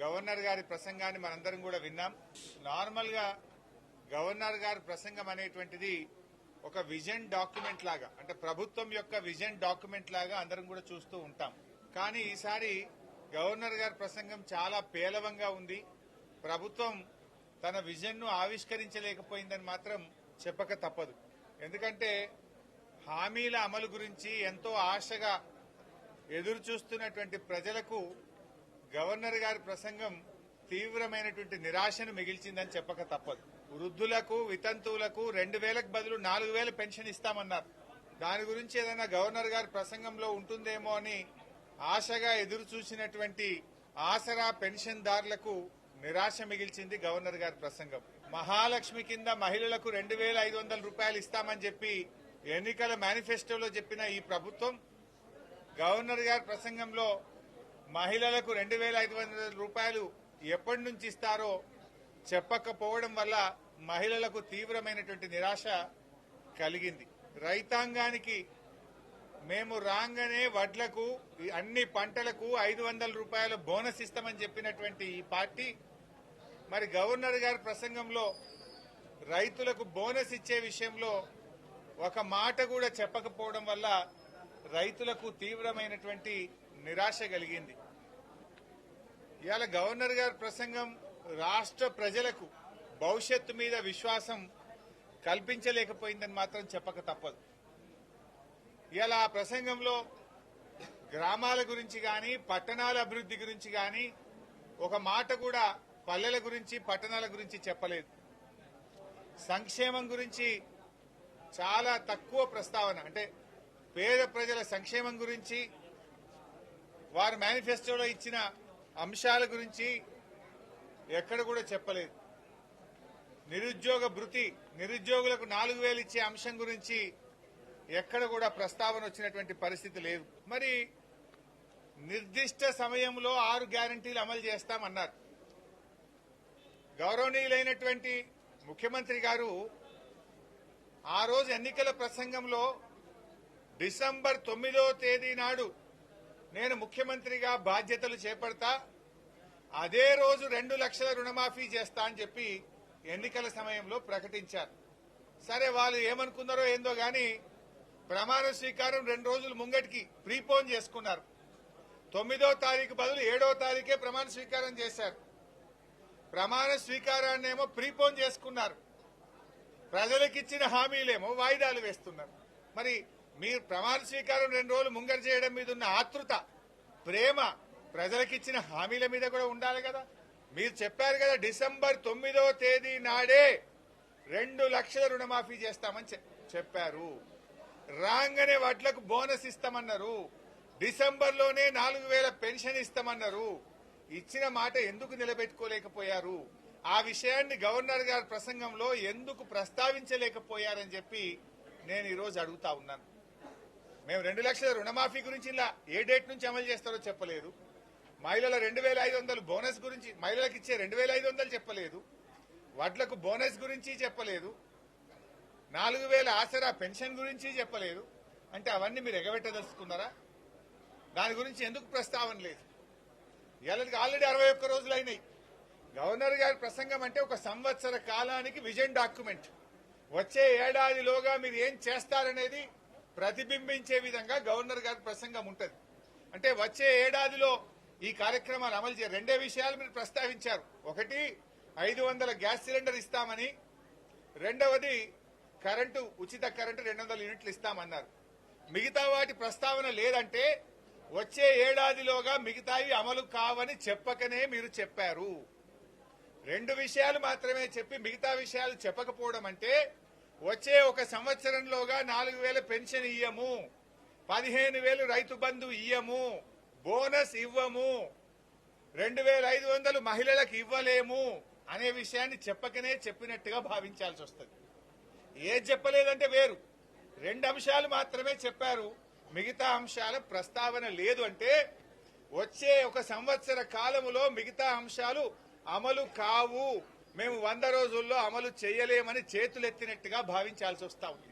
Governor గారి ప్రసంగాన్ని మనందరం కూడా విన్నాం. నార్మల్గా గవర్నర్ గారి ప్రసంగం అనేటువంటిది ఒక విజన్ డాక్యుమెంట్ లాగా అంటే ప్రభుత్వం యొక్క విజన్ డాక్యుమెంట్ లాగా అందరం కూడా చూస్తూ ఉంటాం. కానీ ఈసారి గవర్నర్ గారి ప్రసంగం చాలా పేలవంగా ఉంది. ప్రభుత్వం తన విజన్ను ఆవిష్కరించలేకపోయిందని మాత్రం చెప్పక తప్పదు. ఎందుకంటే హామీల అమలు గురించి ఎంతో ఆశగా ఎదురు చూస్తున్నటువంటి ప్రజలకు గవర్నర్ గారి ప్రసంగం తీవ్రమైనటువంటి నిరాశను మిగిల్చిందని చెప్పక తప్పదు. వృద్ధులకు వితంతువులకు రెండు వేలకు బదులు నాలుగు వేల పెన్షన్ ఇస్తామన్నారు. దాని గురించి ఏదైనా గవర్నర్ గారి ప్రసంగంలో ఉంటుందేమో అని ఆశగా ఎదురు చూసినటువంటి ఆసరా పెన్షన్దారులకు నిరాశ మిగిల్చింది గవర్నర్ గారి ప్రసంగం. మహాలక్ష్మి కింద మహిళలకు రెండు వేల ఐదు వందల రూపాయలు ఇస్తామని చెప్పి ఎన్నికల మేనిఫెస్టోలో చెప్పిన ఈ ప్రభుత్వం గవర్నర్ గారి ప్రసంగంలో మహిళలకు రెండు వేల ఐదు వందల రూపాయలు ఎప్పటి నుంచి ఇస్తారో చెప్పకపోవడం వల్ల మహిళలకు తీవ్రమైనటువంటి నిరాశ కలిగింది. రైతాంగానికి మేము రాగానే వడ్లకు అన్ని పంటలకు ఐదు వందల రూపాయల బోనస్ ఇస్తామని చెప్పినటువంటి ఈ పార్టీ మరి గవర్నర్ గారి ప్రసంగంలో రైతులకు బోనస్ ఇచ్చే విషయంలో ఒక మాట కూడా చెప్పకపోవడం వల్ల రైతులకు తీవ్రమైనటువంటి నిరాశ కలిగింది. ఇవాళ గవర్నర్ గారి ప్రసంగం రాష్ట్ర ప్రజలకు భవిష్యత్తు మీద విశ్వాసం కల్పించలేకపోయిందని మాత్రం చెప్పక తప్పదు. ఇవాళ ఆ ప్రసంగంలో గ్రామాల గురించి కానీ పట్టణాల అభివృద్ధి గురించి కానీ ఒక మాట కూడా పల్లెల గురించి పట్టణాల గురించి చెప్పలేదు. సంక్షేమం గురించి చాలా తక్కువ ప్రస్తావన అంటే పేద ప్రజల సంక్షేమం గురించి వారు మేనిఫెస్టోలో ఇచ్చిన అంశాల గురించి ఎక్కడ కూడా చెప్పలేదు. నిరుద్యోగ భృతి నిరుద్యోగులకు నాలుగు వేలు ఇచ్చే అంశం గురించి ఎక్కడ కూడా ప్రస్తావన వచ్చినటువంటి పరిస్థితి లేదు. మరి నిర్దిష్ట సమయంలో ఆరు గ్యారంటీలు అమలు చేస్తామన్నారు. గౌరవనీయులైనటువంటి ముఖ్యమంత్రి గారు ఆ రోజు ఎన్నికల ప్రసంగంలో డిసెంబర్ తొమ్మిదో తేదీ నాడు నేను ముఖ్యమంత్రిగా బాధ్యతలు చేపడతా అదే రోజు రెండు లక్షల రుణమాఫీ చేస్తా అని చెప్పి ఎన్నికల సమయంలో ప్రకటించారు. సరే వాళ్ళు ఏమనుకున్నారో ఏందో గాని ప్రమాణ స్వీకారం రెండు రోజులు ముంగటికి ప్రీపోన్ చేసుకున్నారు. తొమ్మిదో తారీఖు బదులు ఏడో తారీఖే ప్రమాణ స్వీకారం చేశారు. ప్రమాణ స్వీకారాన్ని ఏమో ప్రీపోన్ చేసుకున్నారు. ప్రజలకిచ్చిన హామీలేమో వాయిదాలు వేస్తున్నారు. మరి మీరు ప్రమాణ స్వీకారం రెండు రోజులు ముంగర చేయడం మీద ఉన్న ఆతృత ప్రేమ ప్రజలకిచ్చిన హామీల మీద కూడా ఉండాలి కదా. మీరు చెప్పారు కదా డిసెంబర్ తొమ్మిదో తేదీ నాడే రెండు లక్షల రుణమాఫీ చేస్తామని చె- చెప్పారు. రాగానే వడ్లకు బోనస్ ఇస్తామన్నారు. డిసెంబర్లోనే నాలుగు వేల పెన్షన్ ఇస్తామన్నారు. ఇచ్చిన మాట ఎందుకు నిలబెట్టుకోలేకపోయారు? ఆ విషయాన్ని గవర్నర్ గారి ప్రసంగంలో ఎందుకు ప్రస్తావించలేకపోయారని చెప్పి నేను ఈరోజు అడుగుతా ఉన్నాను. మేము రెండు లక్షల రుణమాఫీ గురించి ఇలా ఏ డేట్ నుంచి అమలు చేస్తారో చెప్పలేదు. మహిళల రెండు వేల ఐదు వందలు బోనస్ గురించి మహిళలకు ఇచ్చే రెండు వేల ఐదు వందలు చెప్పలేదు. వడ్లకు బోనస్ గురించి చెప్పలేదు. నాలుగు వేల ఆసరా పెన్షన్ గురించి చెప్పలేదు. అంటే అవన్నీ మీరు ఎగబెట్టదలుచుకున్నారా? దాని గురించి ఎందుకు ప్రస్తావన లేదు? ఇవాళకి ఆల్రెడీ అరవై ఒక్క రోజులు అయినాయి. గవర్నర్ గారి ప్రసంగం అంటే ఒక సంవత్సర కాలానికి విజన్ డాక్యుమెంట్. వచ్చే ఏడాదిలోగా మీరు ఏం చేస్తారనేది ప్రతిబింబించే విధంగా గవర్నర్ గారి ప్రసంగం ఉంటుంది. అంటే వచ్చే ఏడాదిలో ఈ కార్యక్రమాలు అమలు చే రెండే విషయాలు మీరు ప్రస్తావించారు. ఒకటి ఐదు వందల గ్యాస్ సిలిండర్ ఇస్తామని. రెండవది కరెంటు ఉచిత కరెంటు రెండు వందల యూనిట్లు ఇస్తామన్నారు. మిగతా వాటి ప్రస్తావన లేదంటే వచ్చే ఏడాదిలోగా మిగతావి అమలు కావని చెప్పకనే మీరు చెప్పారు. రెండు విషయాలు మాత్రమే చెప్పి మిగతా విషయాలు చెప్పకపోవడం అంటే వచ్చే ఒక సంవత్సరంలోగా నాలుగు వేల పెన్షన్ ఇయ్యము. పదిహేను వేలు రైతు బంధు ఇయ్యము. బోనస్ ఇవ్వము. రెండు వేల ఐదు వందలు మహిళలకు ఇవ్వలేము అనే విషయాన్ని చెప్పకనే చెప్పినట్టుగా భావించాల్సి వస్తుంది. ఏది చెప్పలేదంటే వేరు. రెండు అంశాలు మాత్రమే చెప్పారు. మిగతా అంశాల ప్రస్తావన లేదు అంటే వచ్చే ఒక సంవత్సర కాలములో మిగతా అంశాలు అమలు కావు. మేము వంద రోజుల్లో అమలు చేయలేమని చేతులెత్తినట్టుగా భావించాల్సి వస్తా ఉంది.